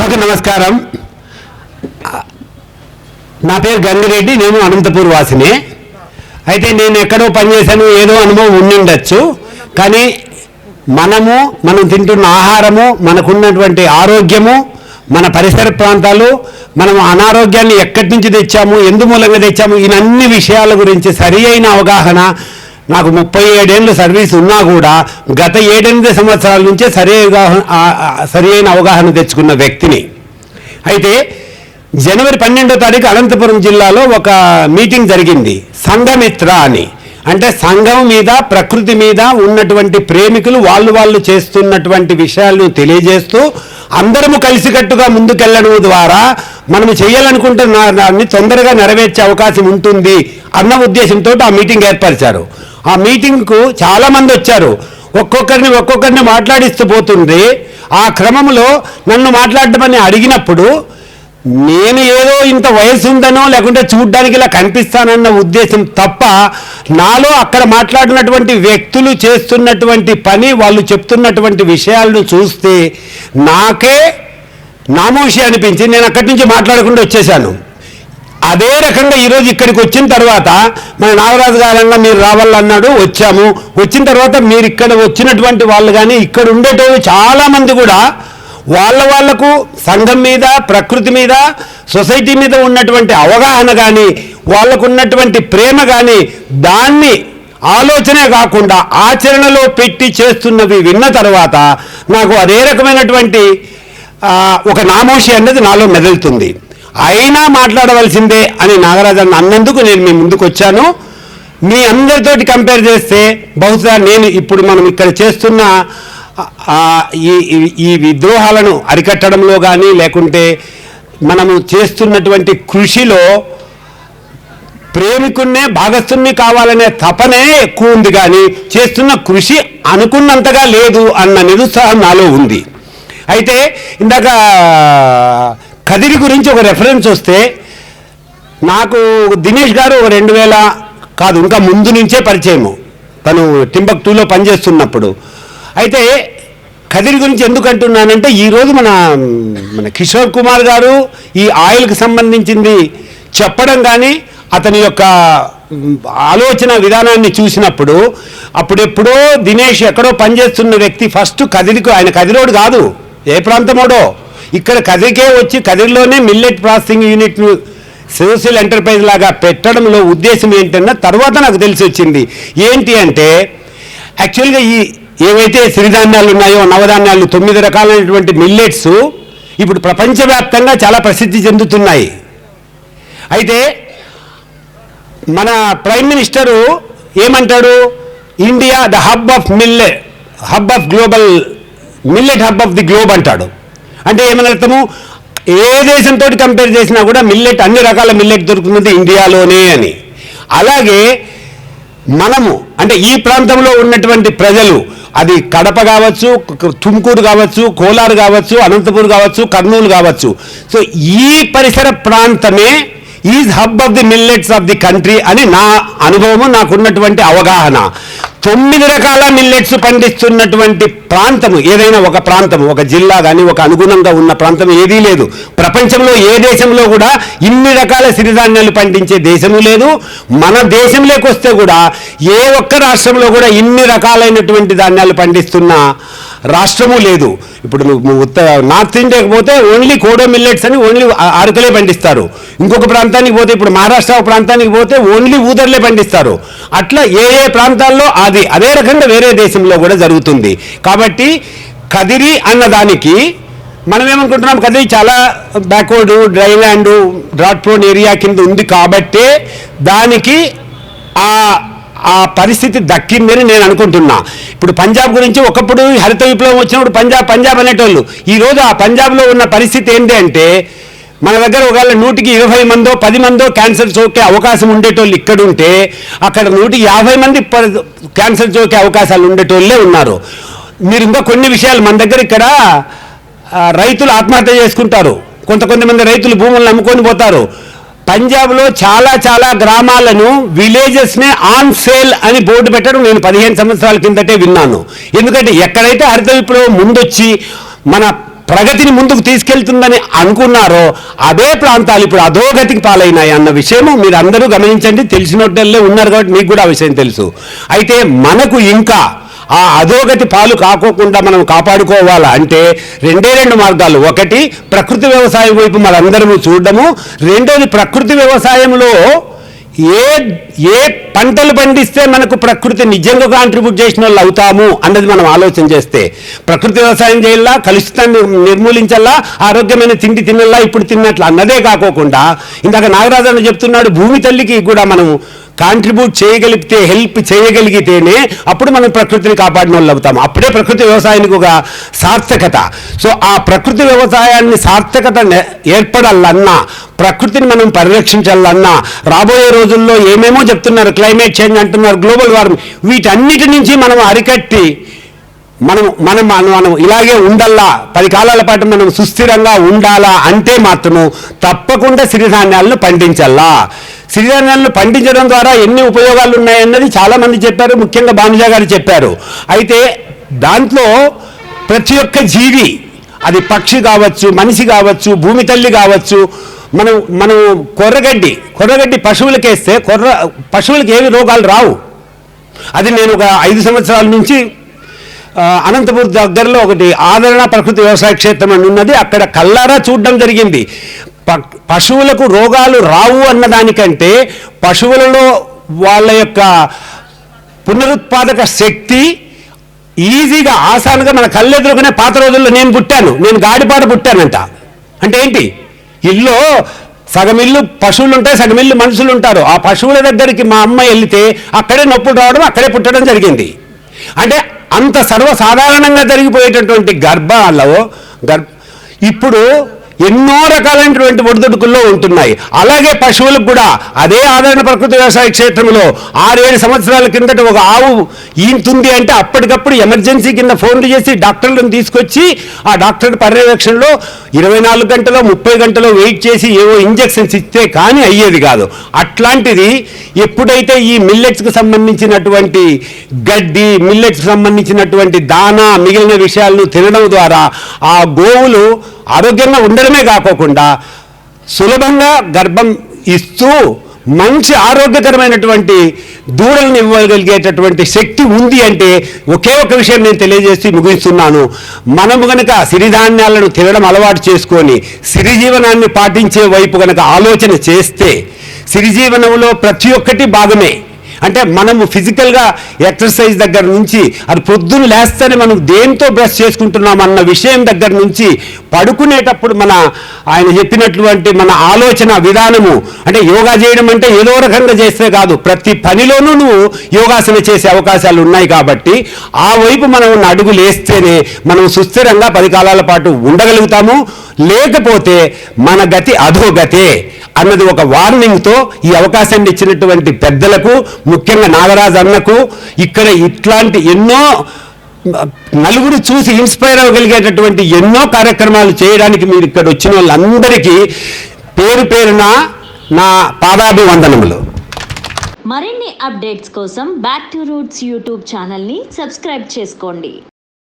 సభకు నమస్కారం. నా పేరు గంగిరెడ్డి నేను అనంతపూర్ వాసినే. అయితే నేను ఎక్కడో పనిచేశాను ఏదో అనుభవం ఉండిండొచ్చు. కానీ మనము మనం తింటున్న ఆహారము మనకున్నటువంటి ఆరోగ్యము మన పరిసర ప్రాంతాలు మనం అనారోగ్యాన్ని ఎక్కడి నుంచి తెచ్చాము ఎందు మూలంగా తెచ్చాము ఇవన్నీ విషయాల గురించి సరి అయిన అవగాహన నాకు ముప్పై ఏడేళ్ళు సర్వీస్ ఉన్నా కూడా గత ఏడెనిమిది సంవత్సరాల నుంచే సరి అవగాహన సరి అయిన అవగాహన తెచ్చుకున్న వ్యక్తిని. అయితే జనవరి పన్నెండో తారీఖు అనంతపురం జిల్లాలో ఒక మీటింగ్ జరిగింది. సంఘమిత్ర అని. అంటే సంఘం మీద ప్రకృతి మీద ఉన్నటువంటి ప్రేమికులు వాళ్ళు వాళ్ళు చేస్తున్నటువంటి విషయాలను తెలియజేస్తూ అందరము కలిసికట్టుగా ముందుకెళ్ళడం ద్వారా మనము చేయాలనుకుంటున్న దాన్ని తొందరగా నెరవేర్చే అవకాశం ఉంటుంది అన్న ఉద్దేశంతో ఆ మీటింగ్ ఏర్పరిచారు. ఆ మీటింగ్కు చాలా మంది వచ్చారు. ఒక్కొక్కరిని ఒక్కొక్కరిని మాట్లాడిస్తూ పోతుంది ఆ క్రమంలో నన్ను మాట్లాడమని అడిగినప్పుడు నేను ఏదో ఇంత వయసు ఉందనో లేకుంటే చూడ్డానికి ఇలా కనిపిస్తానన్న ఉద్దేశం తప్ప నాలో అక్కడ మాట్లాడినటువంటి వ్యక్తులు చేస్తున్నటువంటి పని వాళ్ళు చెప్తున్నటువంటి విషయాలను చూస్తే నాకే నామోషి అనిపించి నేను అక్కడి నుంచి మాట్లాడకుండా వచ్చేసాను అదే రకంగా ఈరోజు ఇక్కడికి వచ్చిన తర్వాత మన నాగరాజు గారంగా మీరు రావాలన్నాడు వచ్చాము. వచ్చిన తర్వాత మీరు ఇక్కడ వచ్చినటువంటి వాళ్ళు కానీ ఇక్కడ ఉండేటోళ్ళు చాలామంది కూడా వాళ్ళ వాళ్ళకు సంఘం మీద ప్రకృతి మీద సొసైటీ మీద ఉన్నటువంటి అవగాహన కానీ వాళ్ళకు ఉన్నటువంటి ప్రేమ కానీ దాన్ని ఆలోచనే కాకుండా ఆచరణలో పెట్టి చేస్తున్నవి విన్న తర్వాత నాకు అదే రకమైనటువంటి ఒక నామోషి అన్నది నాలో మెదులుతుంది. అయినా మాట్లాడవలసిందే అని నాగరాజన్ అన్నందుకు నేను మీ ముందుకు వచ్చాను. మీ అందరితోటి కంపేర్ చేస్తే బహుశా నేను ఇప్పుడు మనం ఇక్కడ చేస్తున్న ఈ ఈ- విద్రోహాలను అరికట్టడంలో కానీ లేకుంటే మనము చేస్తున్నటువంటి కృషిలో ప్రేమికున్నే భాగస్థుని కావాలనే తపనే ఎక్కువ ఉంది కానీ చేస్తున్న కృషి అనుకున్నంతగా లేదు అన్న నిరుత్సాహం నాలో ఉంది. అయితే ఇందాక కదిరి గురించి ఒక రెఫరెన్స్ వస్తే నాకు దినేష్ గారు ఒక రెండు వేల కాదు ఇంకా ముందు నుంచే పరిచయము. తను టింబక్ టూలో పనిచేస్తున్నప్పుడు. అయితే కదిరి గురించి ఎందుకు అంటున్నానంటే ఈరోజు మన మన కిషోర్ కుమార్ గారు ఈ ఆయిల్కి సంబంధించింది చెప్పడం కానీ అతని యొక్క ఆలోచన విధానాన్ని చూసినప్పుడు అప్పుడెప్పుడో దినేష్ ఎక్కడో పనిచేస్తున్న వ్యక్తి ఫస్ట్ కదిరికి ఆయన కదిరోడు కాదు ఏ ప్రాంతమోడో ఇక్కడ కదిరికే వచ్చి కదిరిలోనే మిల్లెట్ ప్రాసెసింగ్ యూనిట్ను సోషల్ ఎంటర్ప్రైజ్ లాగా పెట్టడంలో ఉద్దేశం ఏంటన్నా తర్వాత నాకు తెలిసి వచ్చింది ఏంటి అంటే యాక్చువల్గా ఈ ఏవైతే సిరిధాన్యాలు ఉన్నాయో నవధాన్యాలు తొమ్మిది రకాలైనటువంటి మిల్లెట్స్ ఇప్పుడు ప్రపంచవ్యాప్తంగా చాలా ప్రసిద్ధి చెందుతున్నాయి. అయితే మన ప్రైమ్ మినిస్టరు ఏమంటాడు India the hub of millet hub of global millet hub of the globe అంటాడు. అంటే ఏమని అర్థము? ఏ దేశంతో కంపేర్ చేసినా కూడా మిల్లెట్ అన్ని రకాల మిల్లెట్ దొరుకుతుంది ఇండియాలోనే అని. అలాగే మనము అంటే ఈ ప్రాంతంలో ఉన్నటువంటి ప్రజలు అది కడప కావచ్చు తుమ్కూరు కావచ్చు కోలారు కావచ్చు అనంతపూర్ కావచ్చు కర్నూలు కావచ్చు. సో ఈ పరిసర ప్రాంతమే is hub of the millets of the country అని నా అనుభవము నాకున్నటువంటి అవగాహన. తొమ్మిది రకాల మిల్లెట్స్ పండిస్తున్నటువంటి ప్రాంతము ఏదైనా ఒక ప్రాంతము ఒక జిల్లా కానీ ఒక అనుగుణంగా ఉన్న ప్రాంతం ఏదీ లేదు. ప్రపంచంలో ఏ దేశంలో కూడా ఇన్ని రకాల సిరిధాన్యాలు పండించే దేశము లేదు. మన దేశంలోకి వస్తే కూడా ఏ ఒక్క రాష్ట్రంలో కూడా ఇన్ని రకాలైనటువంటి ధాన్యాలు పండిస్తున్న రాష్ట్రము లేదు. ఇప్పుడు నువ్వు ఉత్త నార్త్ ఇండియాకి పోతే ఓన్లీ కోడో మిల్లెట్స్ అని ఓన్లీ అరకలే అరకులే పండిస్తారు. ఇంకొక ప్రాంతానికి పోతే ఇప్పుడు మహారాష్ట్ర ప్రాంతానికి పోతే ఓన్లీ ఊదర్లే పండిస్తారు. అట్లా ఏ ఏ ప్రాంతాల్లో అది అదే రకంగా వేరే దేశంలో కూడా జరుగుతుంది. కాబట్టి కదిరి అన్నదానికి మనం ఏమనుకుంటున్నాం కదిరి చాలా backward dry land drought prone area కింద ఉంది కాబట్టే దానికి ఆ ఆ పరిస్థితి దక్కిందని నేను అనుకుంటున్నా. ఇప్పుడు పంజాబ్ గురించి ఒకప్పుడు హరిత విప్లవం వచ్చినప్పుడు పంజాబ్ పంజాబ్ అనేటోళ్ళు ఈరోజు ఆ పంజాబ్లో ఉన్న పరిస్థితి ఏంటి అంటే మన దగ్గర ఒకవేళ నూటికి ఇరవై మందో పది మందో క్యాన్సర్ సోకే అవకాశం ఉండేటోళ్ళు ఇక్కడ ఉంటే అక్కడ నూటికి యాభై మంది క్యాన్సర్ సోకే అవకాశాలు ఉండేటోళ్ళే ఉన్నారు. మీరు ఇంకా కొన్ని విషయాలు మన దగ్గర ఇక్కడ రైతులు ఆత్మహత్య చేసుకుంటారు. కొంత కొంతమంది రైతులు భూములను అమ్ముకొని పోతారు. పంజాబ్లో చాలా చాలా గ్రామాలను విలేజెస్నే ఆన్ సేల్ అని బోర్డు పెట్టడం నేను పదిహేను సంవత్సరాల కిందటే విన్నాను. ఎందుకంటే ఎక్కడైతే హరిత విప్లవం ముందొచ్చి మన ప్రగతిని ముందుకు తీసుకెళ్తుందని అనుకున్నారో అదే ప్రాంతాలు ఇప్పుడు అధోగతికి పాలైనాయి అన్న విషయము మీరు అందరూ గమనించండి. తెలిసినట్టల్లే ఉన్నారు కాబట్టి మీకు కూడా ఆ విషయం తెలుసు. అయితే మనకు ఇంకా ఆ అధోగతి పాలు కాకోకుండా మనం కాపాడుకోవాలా అంటే రెండే రెండు మార్గాలు. ఒకటి ప్రకృతి వ్యవసాయం వైపు మనందరము చూడడము. రెండోది ప్రకృతి వ్యవసాయంలో ఏ ఏ పంటలు పండిస్తే మనకు ప్రకృతి నిజంగా కాంట్రిబ్యూట్ చేసిన వాళ్ళు అవుతాము అన్నది మనం ఆలోచన చేస్తే ప్రకృతి వ్యవసాయం చేయాలా కలుషితాన్ని నిర్మూలించాలా ఆరోగ్యమైన తిండి తినల్లా ఇప్పుడు తిన్నట్లు అన్నదే కాకోకుండా ఇందాక నాగరాజన్న చెప్తున్నాడు భూమి తల్లికి కూడా మనం కాంట్రిబ్యూట్ చేయగలిగితే హెల్ప్ చేయగలిగితేనే అప్పుడు మనం ప్రకృతిని కాపాడిన వాళ్ళు అవుతాం. అప్పుడే ప్రకృతి వ్యవసాయానికి ఒక సార్థకత. సో ఆ ప్రకృతి వ్యవసాయాన్ని సార్థకత ఏర్పడాలన్నా ప్రకృతిని మనం పరిరక్షించాలన్నా రాబోయే రోజుల్లో ఏమేమో చెప్తున్నారు క్లైమేట్ చేంజ్ అంటున్నారు గ్లోబల్ వార్మింగ్ వీటన్నిటి నుంచి మనం అరికట్టి మనం మనం మనం మనం ఇలాగే ఉండల్లా. పది కాలాల పాటు మనం సుస్థిరంగా ఉండాలా అంటే మాత్రము తప్పకుండా సిరిధాన్యాలను పండించాలా సిరిధాన్యాలను పండించడం ద్వారా ఎన్ని ఉపయోగాలు ఉన్నాయన్నది చాలా మంది చెప్పారు ముఖ్యంగా భానుజా గారు చెప్పారు. అయితే దాంట్లో ప్రతి ఒక్క జీవి అది పక్షి కావచ్చు మనిషి కావచ్చు భూమి తల్లి కావచ్చు మనం మనం కొర్రగడ్డి కొర్రగడ్డి పశువులకి వేస్తే కొర్ర పశువులకి ఏవి రోగాలు రావు. అది నేను ఒక ఐదు సంవత్సరాల నుంచి అనంతపూర్ దగ్గరలో ఒకటి ఆదరణ ప్రకృతి వ్యవసాయ క్షేత్రం అని ఉన్నది. అక్కడ కల్లారా చూడడం జరిగింది. పశువులకు రోగాలు రావు అన్నదానికంటే పశువులలో వాళ్ళ యొక్క పునరుత్పాదక శక్తి ఈజీగా ఆసానుగా మన కళ్ళెదురుకునే పాత రోజుల్లో నేను పుట్టాను. నేను గాడిపాట పుట్టానంట. అంటే ఏంటి? ఇల్లు సగం ఇల్లు పశువులు ఉంటాయి సగం ఇల్లు మనుషులు ఉంటారు ఆ పశువుల దగ్గరికి మా అమ్మ వెళ్తే అక్కడే నొప్పులు రావడం అక్కడే పుట్టడం జరిగింది. అంటే అంత సర్వసాధారణంగా జరిగిపోయేటటువంటి గర్భాలలో గర్భ ఇప్పుడు ఎన్నో రకాలైనటువంటి ఒడిదుడుకుల్లో ఉంటున్నాయి. అలాగే పశువులకు కూడా అదే ఆదరణ ప్రకృతి వ్యవసాయ క్షేత్రంలో ఆరేడు సంవత్సరాల కిందట ఒక ఆవు ఈంతుంది అంటే అప్పటికప్పుడు ఎమర్జెన్సీ కింద ఫోన్లు చేసి డాక్టర్లను తీసుకొచ్చి ఆ డాక్టర్ పర్యవేక్షణలో ఇరవై నాలుగు గంటలో ముప్పై గంటలో వెయిట్ చేసి ఏవో ఇంజెక్షన్స్ ఇస్తే కానీ అయ్యేది కాదు. అట్లాంటిది ఎప్పుడైతే ఈ మిల్లెట్స్కి సంబంధించినటువంటి గడ్డి మిల్లెట్స్కి సంబంధించినటువంటి దానా మిగిలిన విషయాలను తినడం ద్వారా ఆ గోవులు ఆరోగ్యంగా ఉండడమే కాకోకుండా సులభంగా గర్భం ఇస్తూ మంచి ఆరోగ్యకరమైనటువంటి దూడలను ఇవ్వగలిగేటటువంటి శక్తి ఉంది అంటే ఒకే ఒక విషయం నేను తెలియజేసి ముగిస్తున్నాను. మనము గనక సిరిధాన్యాలను తినడం అలవాటు చేసుకొని సిరిజీవనాన్ని పాటించే వైపు గనక ఆలోచన చేస్తే సిరిజీవనంలో ప్రతి ఒక్కటి భాగమే. అంటే మనము ఫిజికల్గా ఎక్సర్సైజ్ దగ్గర నుంచి అది పొద్దున్న లేస్తేనే మనం దేంతో బ్రష్ చేసుకుంటున్నాం అన్న విషయం దగ్గర నుంచి పడుకునేటప్పుడు మన ఆయన చెప్పినటువంటి మన ఆలోచన విధానము అంటే యోగా చేయడం అంటే ఏదో రకంగా చేస్తే కాదు. ప్రతి పనిలోనూ నువ్వు యోగాసన చేసే అవకాశాలు ఉన్నాయి కాబట్టి ఆ వైపు మనం అడుగు లేస్తేనే మనం సుస్థిరంగా పది కాలాల పాటు ఉండగలుగుతాము. లేకపోతే మన గతి అధోగతే అన్నది ఒక వార్నింగ్తో ఈ అవకాశాన్ని ఇచ్చినటువంటి పెద్దలకు ముఖ్యంగా నాగరాజు అన్నకు ఇక్కడ ఇట్లాంటి ఎన్నో నలుగురు చూసి ఇన్స్పైర్ అవ్వగలిగేటటువంటి ఎన్నో కార్యక్రమాలు చేయడానికి మీరు ఇక్కడ వచ్చిన వాళ్ళందరికీ పేరు పేరున నా పాదాభివందనములు. మరిన్ని అప్డేట్స్ కోసం బ్యాక్ టు రూట్స్ యూట్యూబ్ ఛానల్ని సబ్స్క్రైబ్ చేసుకోండి.